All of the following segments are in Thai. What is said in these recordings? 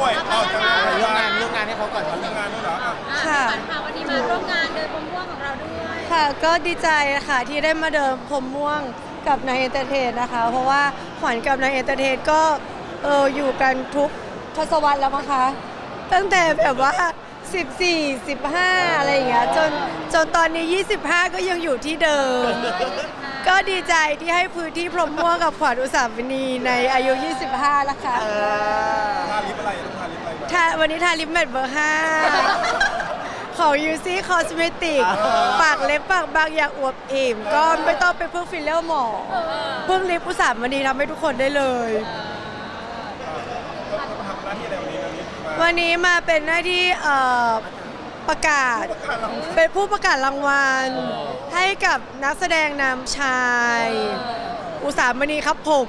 ป่วยออกจากเรื่องโรงพยาบางาลนเรื่องงานให้เขาก่อนครับทำงานด้วยเหรออะอะค่ะ พี่ขวัญค่ะวันนี้มาร่วมงานเดินพรมม่วงของเราด้วยค่ะก็ดีใจค่ะที่ได้มาเดินพรมม่วงกับนายเอนเตอร์เทนนะคะ เพราะว่าขวัญกับนายเอนเตอร์เทนก็เอออยู่กันทุกทศวรรษแล้วมั้งคะ ตั้งแต่แบบว่า 14 15 อะไรอย่างเงี้ยจนจนตอนนี้ 25 ก็ยังอยู่ที่เดิม ก็ดีใจที่ให้พื้นที่พรมม่วงกับขวัญอุสามณีในอายุ 25 แล้วค่ะ เออทาลิป อะไรต้องทาลิปอะไรมาทาวันนี้ทาลิปแมทเบอร์5ของ UC Cosmetic ปากเล็กปากบางอยากอวบอิ่ม ก็ไม่ต้องไปพึ่งฟิลเลอร์หมอพึ่งลิปอุตสาหมณีทำให้ทุกคนได้เลยต้องทำหน้าที่อะไรวันนี้วันนี้มาวันนี้มาเป็นหน้าที่เอ่อประกาศเป็นผู้ประกาศรางวัล ให้กับนักแสดงนำชาย อุตสาหมณีครับผม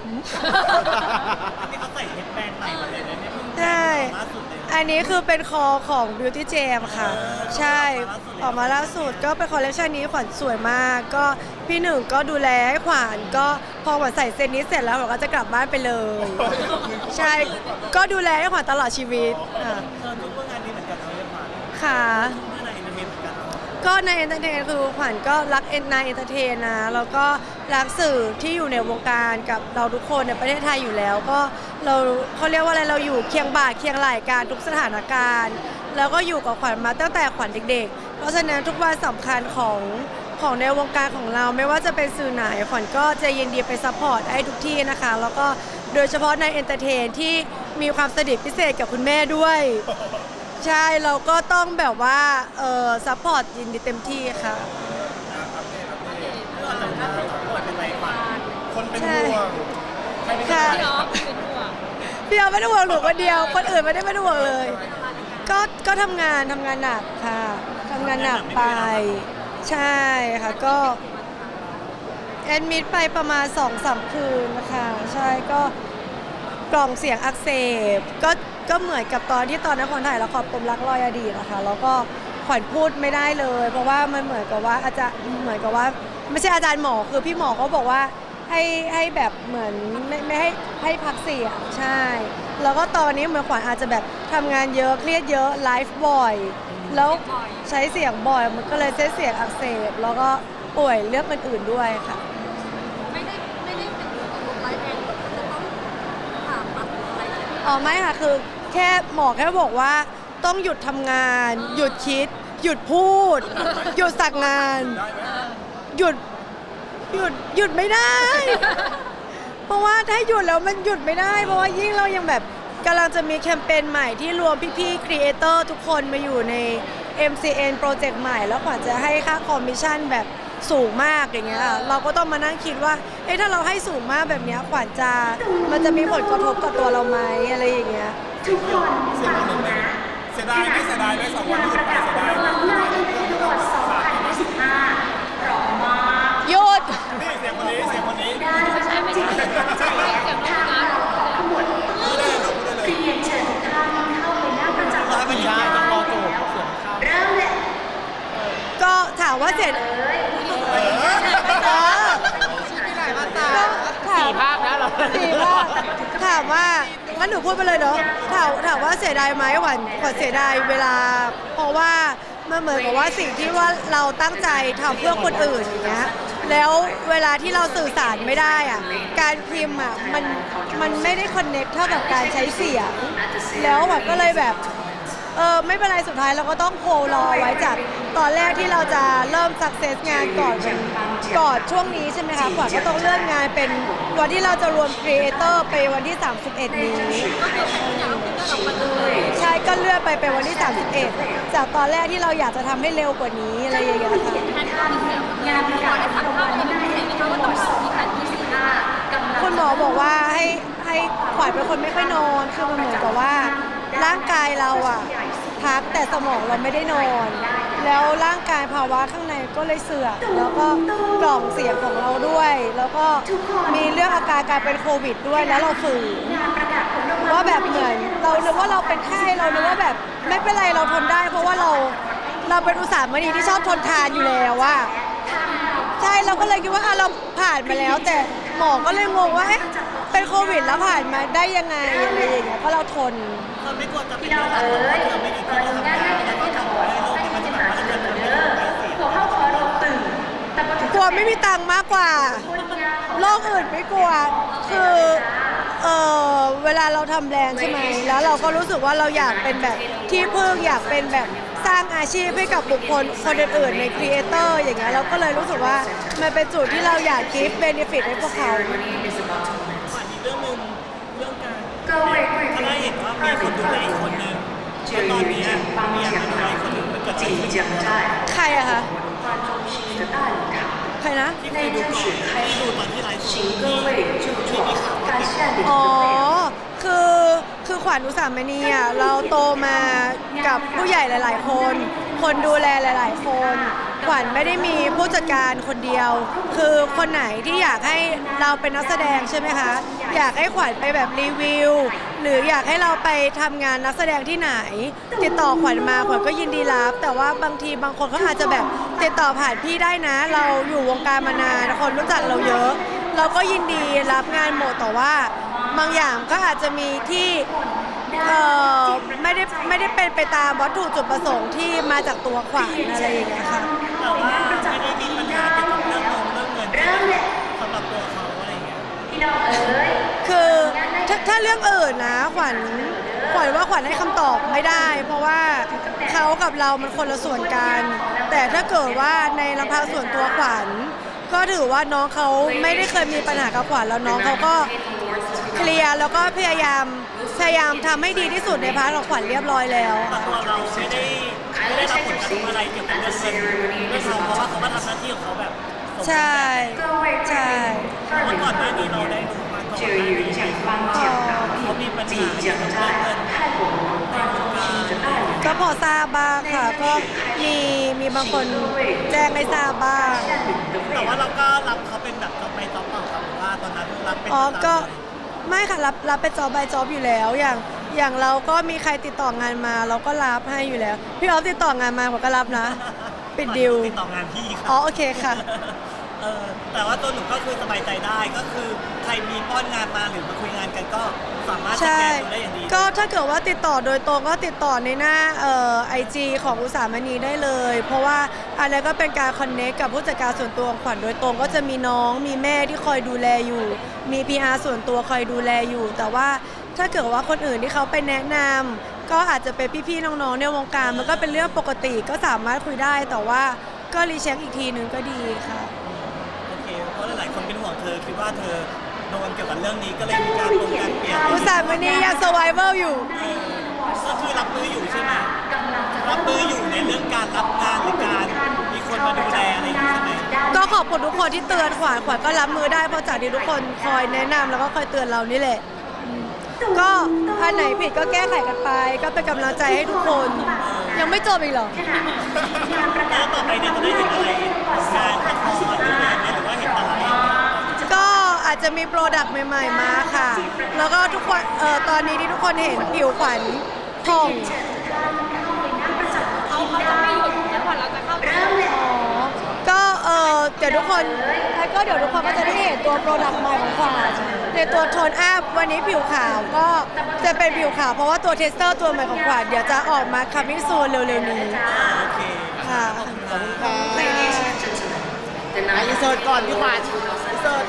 นี่เขาใส่เฮดแบนด์ใหม่มาเลยนะเนี่ยเพิ่ง ใช่ล่าสุดเลยอันนี้คือเป็นคอของ Beauty Jam ค่ะ ใช่ออกมาล่าสุดก็เป็นคอลเลคชันนี้ขวัญสวยมาก ก็พี่หนึ่งก็ดูแลให้ขวัญก็พอขวัญใส่เซตนี้เสร็จแล้วขวัญก็จะกลับบ้านไปเลย ใช่ก็ดูแลให้ขวัญตลอดชีวิตอะเธอทุกเรื่องงานนี้เหมือนกันเอาเรื่องมาค่ะเพื่อนในเอนเตอร์เทนเหมือนกันก็ในเอนเตอร์เทนคือขวัญก็รักเอ็นนายเอนเตอร์เทนนะแล้วก็รักสื่อที่อยู่ในวงการกับเราทุกคนในประเทศไทยอยู่แล้วก็ เราเขาเรียกว่าอะไรเราอยู่เคียงบ่าเคียงไหล่การทุกสถานการณ์ แล้วก็อยู่กับขวัญมาตั้งแต่ขวัญเด็ก ๆ เพราะฉะนั้นทุกวันสำคัญของของในวงการของเราไม่ว่าจะเป็นสื่อไหนขวัญก็จะยินดีไปซัพพอร์ตให้ทุกที่นะคะ แล้วก็โดยเฉพาะในเอนเตอร์เทนที่มีความสนิทพิเศษกับคุณแม่ด้วย ใช่เราก็ต้องแบบว่าเออซัพพอร์ตยินดีเต็มที่ค่ะคนเป็นห่วงใครเป็นค่ะพี่น้องเป็นห่วง พี่เอาไม่ได้ห่วงหนูคนเดียว คนอื่นไม่ได้ไม่ได้ห่วงเลย ก็ก็ทำงานทำงานหนักค่ะทำงานหนักไป ใช่ค่ะก็แอดมิดไปประมาณสองสามคืนนะคะใช่ก็กล่องเสียงอักเสบก็ก็เหมือนกับตอนที่ตอนนั้นคนถ่ายละครปมรักรอยอดีตนะคะแล้วก็ขวัญพูดไม่ได้เลย เพราะว่ามันเหมือนกับว่าอาจารย์เหมือนกับว่า ไม่ใช่อาจารย์หมอคือพี่หมอเขาบอกว่า ให้ให้แบบเหมือนไม่ไม่ให้ให้พักเสียงใช่ แล้วก็ตอนนี้เหมือนขวัญอาจจะแบบทำงานเยอะเครียดเยอะไลฟ์บ่อย แล้วใช้เสียงบ่อยมันก็เลยเส้นเสียงอักเสบแล้วก็ป่วยเรื่องอื่นๆด้วยค่ะ ไม่ได้ไม่ได้เป็นห่วงกับลูกไร้เองจะต้องผ่าตัดอะไรใช่ไหมอ๋อไม่ค่ะคือแค่หมอแค่บอกว่าต้องหยุดทำงาน หยุดคิด หยุดพูด หยุดสั่งงาน หยุด หยุดหยุดไม่ได้ เพราะว่าถ้าหยุดแล้วมันหยุดไม่ได้ เพราะว่ายิ่งเรายังแบบกำลังจะมีแคมเปญใหม่ที่รวมพี่ๆครีเอเตอร์ทุกคนมาอยู่ใน MCN โปรเจกต์ใหม่ แล้วขวัญจะให้ค่าคอมมิชชั่นแบบสูงมากอย่างเงี้ยค่ะเราก็ต้องมานั่งคิดว่าเอ๊ะถ้าเราให้สูงมากแบบเนี้ยขวัญจะมันจะมีผลกระทบกับตัวเราไหมอะไรอย่างเงี้ย ทุกคนฟังนะเสียดายไหมเสียดายไหมสองวันที่หยุดไปเสียดายไหม ก็ถามว่าเสร็จเอ้ยเออก็ถาม สี่ภาคนะเราสี่ภาคถามว่างั้นหนูพูดไปเลยเนาะถามถามว่าเสียดายไหมหวันขวัญเสียดายเวลา เพราะว่ามันเหมือนกับว่าสิ่งที่ว่าเราตั้งใจทำเพื่อคนอื่นอย่างเงี้ย แล้วเวลาที่เราสื่อสารไม่ได้อะการพิมพ์อะมันมันไม่ได้คอนเน็กเท่ากับการใช้เสียง แล้วแบบก็เลยแบบเออไม่เป็นไรสุดท้ายเราก็ต้องโครอไว้จาก ตอนแรกที่เราจะเริ่มสักเซสงานก่อนเป็นก่อนช่วงนี้ใช่ไหมคะขวัญก็ต้องเลื่อนงานเป็นวันที่เราจะรวมครีเอเตอร์ไปวันที่ 31 นี้ใช่ก็เลื่อนไปเป็นวันที่ 31 จากตอนแรกที่เราอยากจะทำให้เร็วกว่านี้อะไรอย่างเงี้ยค่ะงานประกาศผลรางวัลที่ได้อินฟินิวอร์ด2025กำลังคุณหมอบอกว่าให้ให้ขวัญเป็นคนไม่ค่อยนอนคือมันเหมือนกับว่า ร่างกายเราอะพักแต่สมองเราไม่ได้นอน แล้วร่างกายภาวะข้างในก็เลยเสื่อมแล้วก็กล่องเสียงของเราด้วย แล้วก็มีเรื่องอาการการเป็นโควิดด้วยแล้วเราฝืนว่าแบบเหมือนเรานึกว่าเราเป็นไข้เรานึกว่าแบบไม่เป็นไรเราทนได้ เพราะว่าเราเราเป็นอุตสาหมณีที่ชอบทนทานอยู่แล้วว่าใช่เราก็เลยคิดว่าเราผ่านมาแล้ว แต่หมอก็เลยงงว่าเอ๊ะเป็นโควิดแล้วผ่านมาได้ยังไงอะไรอย่างเงี้ยเพราะเราทนเธอไม่กลัวจะเป็นพี่เรื่น้ กกว่า โรคอื่นไม่กลัว คือเออเวลาเราทำแบรนด์ใช่ไหม แล้วเราก็รู้สึกว่าเราอยากเป็นแบบที่พึ่งอยากเป็นแบบสร้างอาชีพให้กับบุคคลคนอื่นๆในครีเอเตอร์อย่างเงี้ยเราก็เลยรู้สึกว่ามันเป็นจุดที่เราอยากกิฟต์เบนฟิตให้พวกเขา ผ่านอีกเรื่องหนึ่งเรื่องการ 各位贵 ถ้าได้เห็นว่ามีคนดูแลอีกคนนึงแล้วตอนนี้มีอยากจะดูแลอีกคนนึงมันเกิดอะไรขึ้นกับเรา ใครอะคะ 观众席的大礼堂， 系啦呢系请各位就座感谢你。 คือคือขวัญอุสามณีอะเราโตมากับผู้ใหญ่หลาย ๆ คน คนดูแลหลาย ๆ คน ขวัญไม่ได้มีผู้จัดการคนเดียว คือคนไหนที่อยากให้เราเป็นนักแสดงใช่ไหมคะ อยากให้ขวัญไปแบบรีวิว หรืออยากให้เราไปทำงานนักแสดงที่ไหน ติดต่อขวัญมาขวัญก็ยินดีรับ แต่ว่าบางทีบางคนเขาอาจจะแบบติดต่อผ่านพี่ได้นะ เราอยู่วงการมานานคนรู้จักเราเยอะ เราก็ยินดีรับงานหมดแต่ว่า บางอย่างก็อาจจะมีที่เอ่อไม่ได้ไม่ได้เป็นไปตามวัตถุจุดประสงค์ที่มาจากตัวขวัญอะไรอย่างเงี้ยค่ะแต่ว่าไม่ได้มีปัญหาเกี่ยวกับเรื่องเงินเรื่องเงินสำหรับตัวเขาอะไรอย่างเงี้ยพี่น้องเอ๋ยคือถ้าถ้าเรื่องอื่นนะขวัญขวัญว่าขวัญให้คำตอบไม่ได้ เพราะว่าเขากับเรามันคนละส่วนกัน แต่ถ้าเกิดว่าในลำพังส่วนตัวขวัญ ก็ถือว่าน้องเขาไม่ได้เคยมีปัญหากับขวัญแล้วน้องเขาก็เคลียร์แล้วก็พยายามพยายามทำให้ดีที่สุดในพาร์ทของขวัญเรียบร้อยแล้วตัวเราไม่ได้ไม่ได้รับผลกระทบอะไรเกี่ยวกับเรื่องเงินไม่ทำเพราะว่าเขามาทำหน้าที่ของเขาแบบใช่ใช่เมื่ก่อนหน้านี้เราได้รู้มาต่อเขามีปัญหาเกี่ยวกับเรื่องเงิน พอทราบบ้างค่ะ ก็มีมีบางคนแจ้งไม่ทราบบ้าง แต่ว่าเราก็รับเขาเป็นแบบจอบไปจอบเปล่าครับว่าตอนนั้นรับเป็นอ๋อ ก็ไม่ค่ะรับรับเป็นจอบใบจอบอยู่แล้วอย่างอย่างเราก็มีใครติดต่องานมา เราก็รับให้อยู่แล้ว พี่ออฟติดต่องานมาผมก็รับนะ ปิดดิวติดต่องานพี่ค่ะอ๋อโอเคค่ะ เออแต่ว่าตัวหนูก็คือสบายใจได้ก็คือใครมีป้อนงานมาหรือมาคุยงานกันก็สามารถสใช่แกนดูได้อย่างดีก็ถ้าเกิดว่าติดต่อโดยตรงก็ติดต่อในหน้าเอ่อไอจีของอุตสาหมณีได้เลย เพราะว่าอันนี้นก็เป็นการคอนเนคกับผู้จัดการส่วนตัวของขวัญโดยตรง ก็จะมีน้องมีแม่ที่คอยดูแลอยู่ มี PR ส่วนตัวคอยดูแลอยู่ แต่ว่าถ้าเกิดว่าคนอื่นที่เขาไปแนะนำก็อาจจะเป็นพี่ๆน้องๆในวงการมันก็เป็นเรื่องปกติก็สามารถคุยได้แต่ว่าก็รีเช็คอีกทีนึงก็ดีค่ะ เป็นห่วงเธอคิดว่าเธอโดนเกี่ยวกับเรื่องนี้ก็เลยมีการลงการเปลี่ยนอุตสาหมณียัง survival อยู่ ก็คือรับมืออยู่ใช่ไหมรับมืออยู่ในเรื่องการรับงานหรือการมีคนมาดูแลอะไรอย่างนี้ใช่ไหมก็ขอบคุณทุกคนที่เตือนขวัญขวัญก็รับมือได้เพราะจากที่ทุกคนคอยแนะนำแล้วก็คอยเตือนเรานี่แหละอืมก็อันไหนผิดก็แก้ไขกันไป ก็เป็นกำลังใจให้ทุกคน ยังไม่จบอีกเหรอ แล้วต่อไปเนี่ยจะได้เห็นอะไรงานละครหรืออะไรเงี้ยหรือว่าเห็นอะไร ก็อา จจะมีโปรดักต์ใหม่ ๆ มาค่ะ แล้วก็ทุกคนเอ่อตอนนี้ที่ทุกคนเห็นผิวขวัญผ่องเขาเขาจะไม่หยุดแล้วพอเราจะเข้าไปก็เออเดี๋ยวทุกคนแล้วก็เดี๋ยวทุกคนก็จะได้เห็นตัวโปรดักต์ใหม่ของขวัญในตัวโทนอัพวันนี้ผิวขาวก็จะเป็นผิวขาว เพราะว่าตัวเทสเตอร์ตัวใหม่ของขวัญเดี๋ยวจะออกมาคัมมิ่งซูนเร็วๆนี้โอเคค่ะขอบคุณครับอะอินเสิร์ตก่อนพี่ขวัญอินเสิร์ต